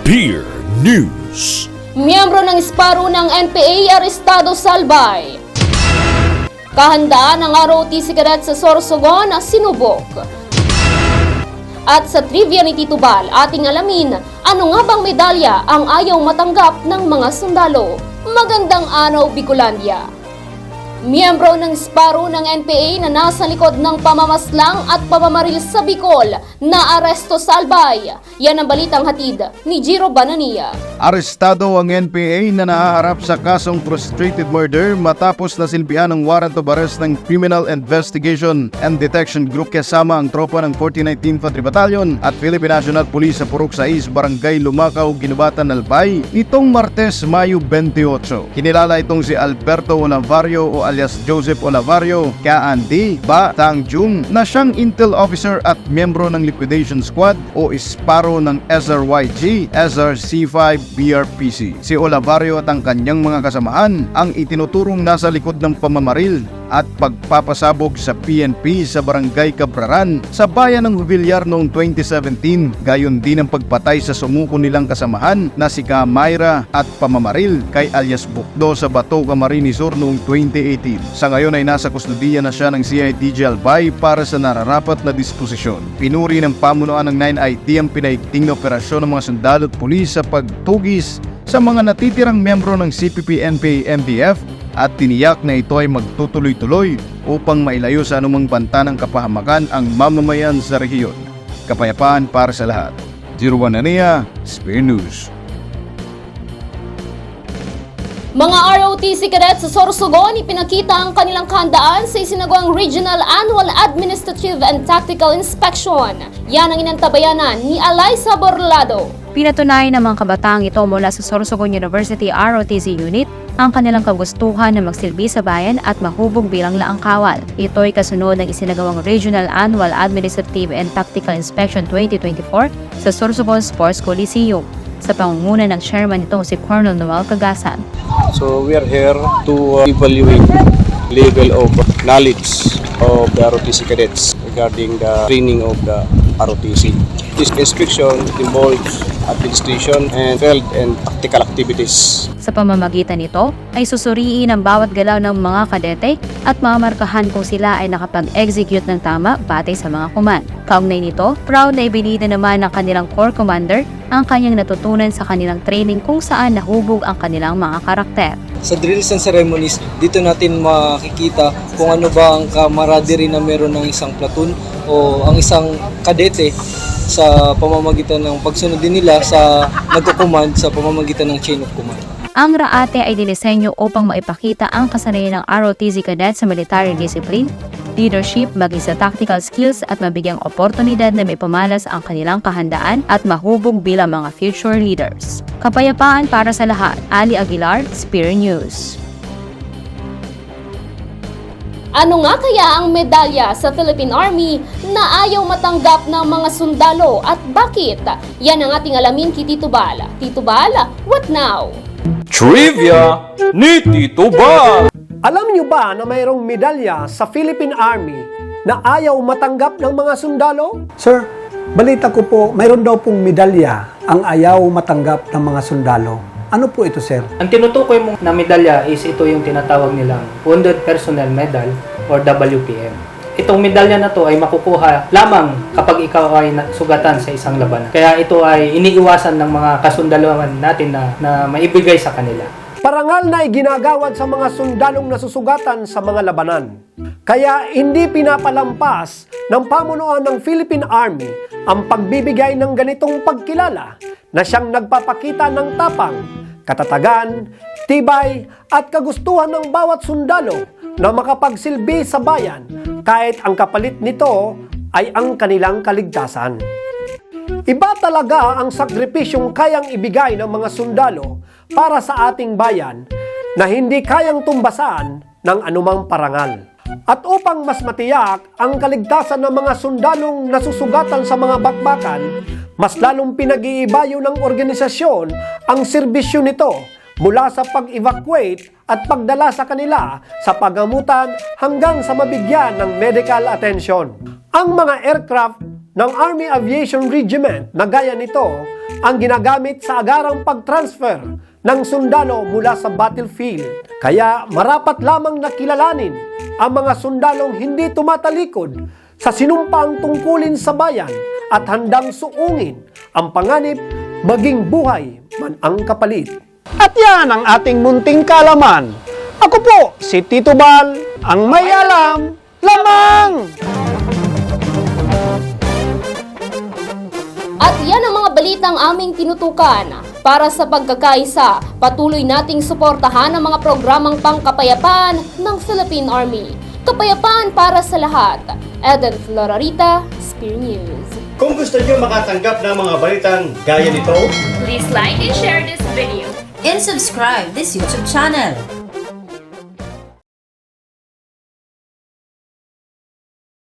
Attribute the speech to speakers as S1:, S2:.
S1: Spear News.
S2: Miyembro ng Esparo ng NPA arestado sa Albay. Kahandaan ng ROTC cadet sa Sorsogon na sinubok. At sa trivia ni Tito Bal, ating alamin, ano nga bang medalya ang ayaw matanggap ng mga sundalo? Magandang araw, Bicolandia! Miyembro ng Sparo ng NPA na nasa likod ng pamamaslang at pamamaril sa Bicol na aresto sa Albay. Yan ang balitang hatid ni Giro Banania.
S3: Arestado ang NPA na nahaharap sa kasong frustrated murder matapos na silbihan ng warrant of arrest ng Criminal Investigation and Detection Group kasama ang tropa ng 49th Infantry Battalion at Philippine National Police sa Purok 6, Barangay Lumacao, Ginubatan, Albay nitong Martes, Mayo 28. Kinilala itong si Alberto Olavario o alias Joseph Olavario Kaandi Ba Tangjung na siyang intel officer at miyembro ng liquidation squad o isparo ng SRYG SRC5 BRPC. Si Olavario at ang kanyang mga kasamahan ang itinuturong nasa likod ng pamamaril at pagpapasabog sa PNP sa Barangay Cabraran sa bayan ng Villar noong 2017. Gayon din ang pagpatay sa sumuko nilang kasamahan na si Kamayra at pamamaril kay alias Bukdo sa Bato Camarines Sur noong 2018. Sa ngayon ay nasa kustodiya na siya ng CIDG Albay para sa nararapat na disposisyon. Pinuri ng pamunuan ng 9IT ang pinaigting na operasyon ng mga sundalo at pulis sa pagtugis sa mga natitirang membro ng CPP, NPA, MDF at tiniyak na ito ay magtutuloy-tuloy upang mailayo sa anumang banta ng kapahamakan ang mamamayan sa rehiyon. Kapayapaan para sa lahat. One Ania, Spear News.
S2: Mga ROTC cadets sa Sorsogon ipinakita ang kanilang kahandaan sa isinagawang Regional Annual Administrative and Tactical Inspection. Yan ang inantabayanan ni Alaysa Borlado.
S4: Pinatunayan ng mga kabataang ito mula sa Sorsogon University ROTC Unit ang kanilang kagustuhan na magsilbi sa bayan at mahubog bilang laang kawal. Ito ay kasunod ng isinagawang Regional Annual Administrative and Tactical Inspection 2024 sa Sorsogon Sports Coliseum sa pangunguna ng chairman nito si Colonel Noel Cagasan.
S5: So we are here to uh, evaluate level of knowledge of the ROTC cadets regarding the training of the ROTC. This inspection involves administration and field and tactical activities.
S4: Sa pamamagitan nito ay susuriin ang bawat galaw ng mga kadete at mamarkahan kung sila ay nakapag-execute ng tama batay sa mga command. Kaugnay nito, proud na ibinida naman ng kanilang core commander ang kanyang natutunan sa kanilang training kung saan nahubog ang kanilang mga karakter.
S6: sa drills and ceremonies, dito natin makikita kung ano ba ang camaraderie na meron ng isang platoon o ang isang kadete sa pamamagitan ng pagsunod din nila sa nagko-command sa pamamagitan ng chain of command.
S4: Ang raate ay dinisenyo upang maipakita ang kasanayan ng ROTC cadet sa military discipline, leadership, maging sa tactical skills at mabigyang oportunidad na may pamalas ang kanilang kahandaan at mahubog bilang mga future leaders. Kapayapaan para sa lahat. Ali Aguilar, Spear News.
S2: Ano nga kaya ang medalya sa Philippine Army na ayaw matanggap ng mga sundalo at bakit? Yan ang ating alamin kay Tito Bal. Tito Bal, what now?
S1: Trivia ni Tito Bal.
S7: Alam niyo ba na mayroong medalya sa Philippine Army na ayaw matanggap ng mga sundalo?
S8: Sir, balita ko po, mayroon daw pong medalya ang ayaw matanggap ng mga sundalo. Ano po ito, sir?
S9: Ang tinutukoy mong na medalya is ito yung tinatawag nilang Wounded Personnel Medal or WPM. Itong medalya na to ay makukuha lamang kapag ikaw ay sugatan sa isang labanan. Kaya ito ay iniiwasan ng mga kasundaloan natin na, na maibigay sa kanila.
S7: Parangal na iginagawad sa mga sundalong nasusugatan sa mga labanan. Kaya hindi pinapalampas ng pamunuan ng Philippine Army ang pagbibigay ng ganitong pagkilala na siyang nagpapakita ng tapang, katatagan, tibay at kagustuhan ng bawat sundalo na makapagsilbi sa bayan kahit ang kapalit nito ay ang kanilang kaligtasan. Iba talaga ang sakripisyong kayang ibigay ng mga sundalo para sa ating bayan na hindi kayang tumbasan ng anumang parangal. At upang mas matiyak ang kaligtasan ng mga sundalong nasusugatan sa mga bakbakan, mas lalong pinag-iibayo ng organisasyon ang serbisyo nito mula sa pag-evacuate at pagdala sa kanila sa pagamutan hanggang sa mabigyan ng medical attention. Ang mga aircraft ng Army Aviation Regiment na gaya nito ang ginagamit sa agarang pag-transfer ng sundalo mula sa battlefield. Kaya marapat lamang nakilalanin ang mga sundalong hindi tumatalikod sa sinumpaang tungkulin sa bayan at handang suungin ang panganib maging buhay man ang kapalit.
S8: At yan ang ating munting kalaman. Ako po, si Tito Bal, ang may alam lamang!
S2: At yan ang mga balitang aming tinutukan. Para sa pagkakaisa, patuloy nating suportahan ang mga programang pangkapayapaan ng Philippine Army. Kapayapaan para sa lahat. Eden Florarita, Spear News.
S10: Kung gusto niyo makatanggap ng mga balitang gaya nito,
S11: Please like and share this video.
S12: and subscribe this YouTube channel.